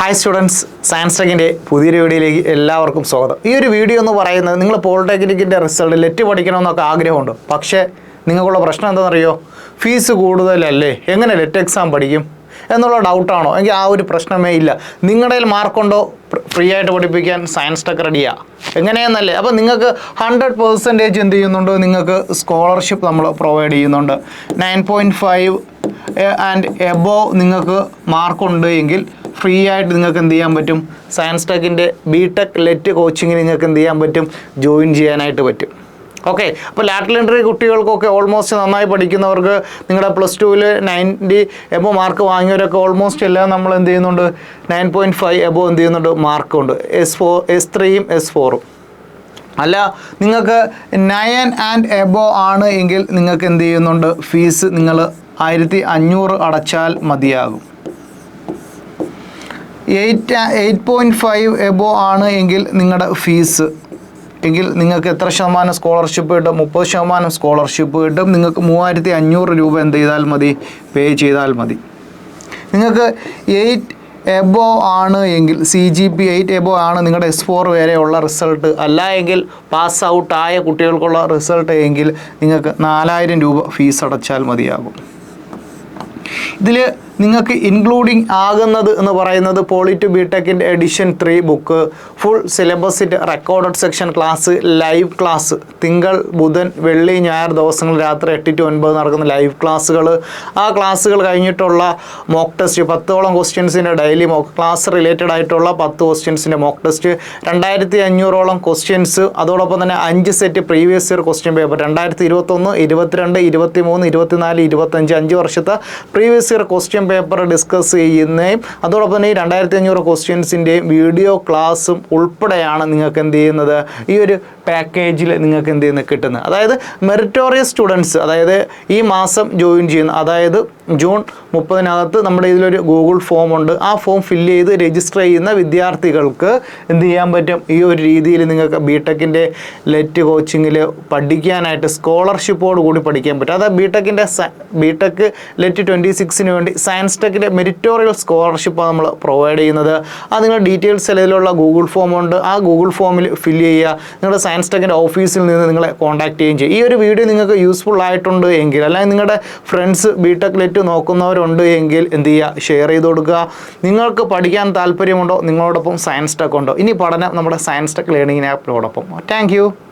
Hi students science ടെക്കിന്റെ പുതിയൊരു വീഡിയോയിലേക്ക് എല്ലാവർക്കും സ്വാഗതം. ഈ ഒരു വീഡിയോ എന്ന് പറയുന്നത് നിങ്ങൾ പോളിടെക്നിക്കിന്റെ റിസൾട്ട് ലെറ്റ് പഠിക്കണമെന്നൊക്കെ ആഗ്രഹമുണ്ട്. പക്ഷേ നിങ്ങൾക്കുള്ള പ്രശ്നം എന്താണെന്നറിയോ? ഫീസ് കൂടുതലല്ലേ? എങ്ങനെ ലെറ്റ് എക്സാം പഠിക്കും? എന്നുള്ള ഡൗട്ടാണോ? എങ്കിൽ ആ ഒരു പ്രശ്നമേ ഇല്ല. നിങ്ങളുടെ മാർക്കുണ്ടോ? ഫ്രീ ആയിട്ട് പഠിപ്പിക്കാൻ സയൻസ് ടെക് റെഡിയാണ് എങ്ങനെയെന്നല്ലേ? അപ്പോൾ നിങ്ങൾക്ക് ഹൺഡ്രഡ് പെർസെന്റേജ് എന്ത് ചെയ്യുന്നുണ്ട്? നിങ്ങൾക്ക് സ്കോളർഷിപ്പ് നമ്മൾ പ്രൊവൈഡ് ചെയ്യുന്നുണ്ട്. Nine point five and above നിങ്ങൾക്ക് മാർക്കുണ്ട് എങ്കിൽ ഫ്രീ ആയിട്ട് നിങ്ങൾക്ക് എന്ത് ചെയ്യാൻ പറ്റും? സയൻസ് ടെക്കിന്റെ ബി ടെക് ലെറ്റ് കോച്ചിങ്ങിന് നിങ്ങൾക്ക് എന്ത് ചെയ്യാൻ പറ്റും? ജോയിൻ ചെയ്യാനായിട്ട് പറ്റും. ഓക്കെ അപ്പോൾ ലാറ്ററൽ എൻട്രി കുട്ടികൾക്കൊക്കെ ഓൾമോസ്റ്റ് നന്നായി പഠിക്കുന്നവർക്ക് നിങ്ങളുടെ പ്ലസ് ടുവിൽ നയന്റി എബോ മാർക്ക് വാങ്ങിയവരൊക്കെ ഓൾമോസ്റ്റ് എല്ലാം നമ്മൾ എന്ത് ചെയ്യുന്നുണ്ട്? നയൻ പോയിന്റ് ഫൈവ് എബോ എന്ത് ചെയ്യുന്നുണ്ട്? മാർക്കുണ്ട് എസ് ഫോർ എസ് ത്രീയും എസ് ഫോറും അല്ല നിങ്ങൾക്ക് നയൻ ആൻഡ് എബോ ആണ് എങ്കിൽ നിങ്ങൾക്ക് എന്ത് ചെയ്യുന്നുണ്ട്? ഫീസ് നിങ്ങൾ ആയിരത്തി അഞ്ഞൂറ് അടച്ചാൽ മതിയാകും. Eight eight point five above ആണ് എങ്കിൽ നിങ്ങളുടെ ഫീസ് എങ്കിൽ നിങ്ങൾക്ക് എത്ര ശതമാനം സ്കോളർഷിപ്പ് കിട്ടും? മുപ്പത് ശതമാനം സ്കോളർഷിപ്പ് കിട്ടും. നിങ്ങൾക്ക് മൂവായിരത്തി അഞ്ഞൂറ് രൂപ എന്ത് ചെയ്താൽ മതി? പേ ചെയ്താൽ മതി. നിങ്ങൾക്ക് എയ്റ്റ് എബോ ആണ് എങ്കിൽ C G P eight above ആണ് നിങ്ങളുടെ എസ് ഫോർ വരെയുള്ള റിസൾട്ട് അല്ല എങ്കിൽ പാസ് ഔട്ട് ആയ കുട്ടികൾക്കുള്ള റിസൾട്ട് എങ്കിൽ നിങ്ങൾക്ക് നാലായിരം രൂപ ഫീസ് അടച്ചാൽ മതിയാകും. ഇതിൽ നിങ്ങൾക്ക് ഇൻക്ലൂഡിങ് ആകുന്നത് എന്ന് പറയുന്നത് പോളിറ്റ് ബിടെക്കിന്റെ edition three book full സിലബസിന്റെ recorded section class live class തിങ്കൾ ബുധൻ വെള്ളി ഞായർ ദിവസങ്ങൾ രാത്രി എട്ട് ടു ഒൻപത് നടക്കുന്ന ലൈവ് ക്ലാസ്സുകൾ ആ ക്ലാസ്സുകൾ കഴിഞ്ഞിട്ടുള്ള മോക്ക് ടെസ്റ്റ് പത്തോളം ക്വസ്റ്റ്യൻസിന്റെ ഡെയിലി മോക്ക് ക്ലാസ് റിലേറ്റഡ് ആയിട്ടുള്ള പത്ത് ക്വസ്റ്റ്യൻസിന്റെ മോക്ക് ടെസ്റ്റ് രണ്ടായിരത്തി അഞ്ഞൂറോളം ക്വസ്റ്റ്യൻസ് അതോടൊപ്പം തന്നെ അഞ്ച് set previous year question paper രണ്ടായിരത്തി ഇരുപത്തൊന്ന് ഇരുപത്തിരണ്ട് ഇരുപത്തി മൂന്ന് ഇരുപത്തിനാല് ഇരുപത്തഞ്ച് അഞ്ച് വർഷത്തെ previous year question paper discuss ചെയ്യുന്നതും അതോടൊപ്പം തന്നെ ഈ രണ്ടായിരത്തി അഞ്ഞൂറ് ക്വസ്റ്റ്യൻസിന്റെയും വീഡിയോ ക്ലാസ്സും ഉൾപ്പെടെയാണ് നിങ്ങൾക്ക് എന്ത് ചെയ്യുന്നത്? ഈ ഒരു പാക്കേജിൽ നിങ്ങൾക്ക് എന്ത് ചെയ്യുന്നത് കിട്ടുന്നത്? അതായത് മെറിറ്റോറിയസ് സ്റ്റുഡൻസ് അതായത് ഈ മാസം ജോയിൻ ചെയ്യുന്ന അതായത് ജൂൺ മുപ്പതിനകത്ത് നമ്മുടെ ഇതിലൊരു ഗൂഗിൾ ഫോം ഉണ്ട്. ആ ഫോം ഫില്ല് ചെയ്ത് രജിസ്റ്റർ ചെയ്യുന്ന വിദ്യാർത്ഥികൾക്ക് എന്ത് ചെയ്യാൻ പറ്റും? ഈ ഒരു രീതിയിൽ നിങ്ങൾക്ക് ബി ടെക്കിന്റെ ലെറ്റ് കോച്ചിങ്ങിൽ പഠിക്കാനായിട്ട് സ്കോളർഷിപ്പോട് കൂടി പഠിക്കാൻ പറ്റും. അതായത് ബി ടെക്കിന്റെ ബി ടെക്ക് ലെറ്റ് ട്വന്റി സിക്സിന് വേണ്ടി സയൻസ് ടെക്കിന്റെ മെരിറ്റോറിയൽ സ്കോളർഷിപ്പ് നമ്മൾ പ്രൊവൈഡ് ചെയ്യുന്നത്. അത് നിങ്ങൾ ഡീറ്റെയിൽസ് ഇതിലുള്ള ഗൂഗിൾ ഫോം ഉണ്ട്. ആ ഗൂഗിൾ ഫോമിൽ ഫില്ല് ചെയ്യുക. നിങ്ങളുടെ സയൻസ് ടെക്കിന്റെ ഓഫീസിൽ നിന്ന് നിങ്ങളെ കോൺടാക്ട് ചെയ്യുകയും ചെയ്യും. ഈ ഒരു വീഡിയോ നിങ്ങൾക്ക് യൂസ്ഫുൾ ആയിട്ടുണ്ട് എങ്കിൽ അല്ലെങ്കിൽ നിങ്ങളുടെ ഫ്രണ്ട്സ് ബി ടെക് ലെറ്റ് നോക്കുന്നവരുണ്ട് എങ്കിൽ എന്ത് ചെയ്യുക? ഷെയർ ചെയ്ത് കൊടുക്കുക. നിങ്ങൾക്ക് പഠിക്കാൻ താല്പര്യമുണ്ടോ? നിങ്ങളോടൊപ്പം സയൻസ് ടെക് ഉണ്ടോ. ഇനി പഠനം നമ്മുടെ സയൻസ് ടെക് ലേണിംഗ് ആപ്പിനോടൊപ്പം താങ്ക്